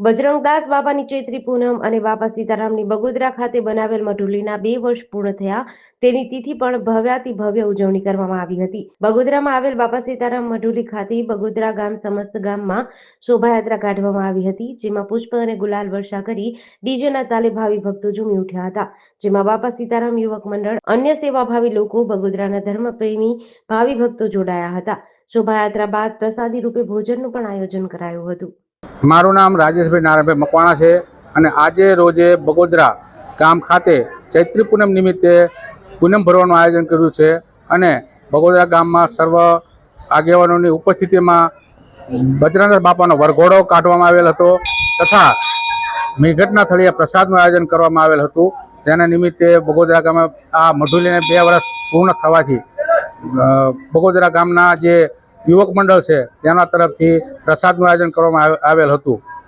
બજરંગદાસ બાબાની ચૈત્રી પૂનમ અને બાબા સીતારામની બગોદરા ખાતે બનાવેલ મઢુલીના બે વર્ષ પૂર્ણ થયા. તેની તિથિ પણ ભવ્યાતિ ભવ્ય ઉજવણી કરવામાં આવી હતી. બગોદરામાં આવેલ બાબા સીતારામ મઢુલી ખાતે બગોદરા ગામ સમસ્ત ગામમાં શોભાયાત્રા કાઢવામાં આવી હતી, જેમાં પુષ્પ અને ગુલાલ વર્ષા કરી ડીજેના તાલે ભાવિ ભક્તો ઝૂમી ઉઠ્યા હતા. જેમાં બાપા સીતારામ યુવક મંડળ, અન્ય સેવાભાવી લોકો, બગોદરાના ધર્મપ્રેમી, ભાવિ ભક્તો જોડાયા હતા. શોભાયાત્રા બાદ પ્રસાદી રૂપે ભોજનનું પણ આયોજન કરાયું હતું. મારું નામ રાજેશભાઈ નારાયણભાઈ મકવાણા છે અને આજે રોજે બગોદરા ગામ ખાતે ચૈત્રી પૂનમ નિમિત્તે પૂનમ ભરવાનું આયોજન કર્યું છે અને બગોદરા ગામમાં સર્વ આગેવાનોની ઉપસ્થિતિમાં બજરંગર બાપાનો વરઘોડો કાઢવામાં આવેલ હતો તથા મેઘટના થળીએ પ્રસાદનું આયોજન કરવામાં આવેલ હતું. તેના નિમિત્તે બગોદરા ગામે આ મઢુલીને બે વર્ષ પૂર્ણ થવાથી બગોદરા ગામના જે યુવક મંડળ છે તેના તરફથી પ્રસાદનું આયોજન કરવામાં આવે- આવેલ હતું.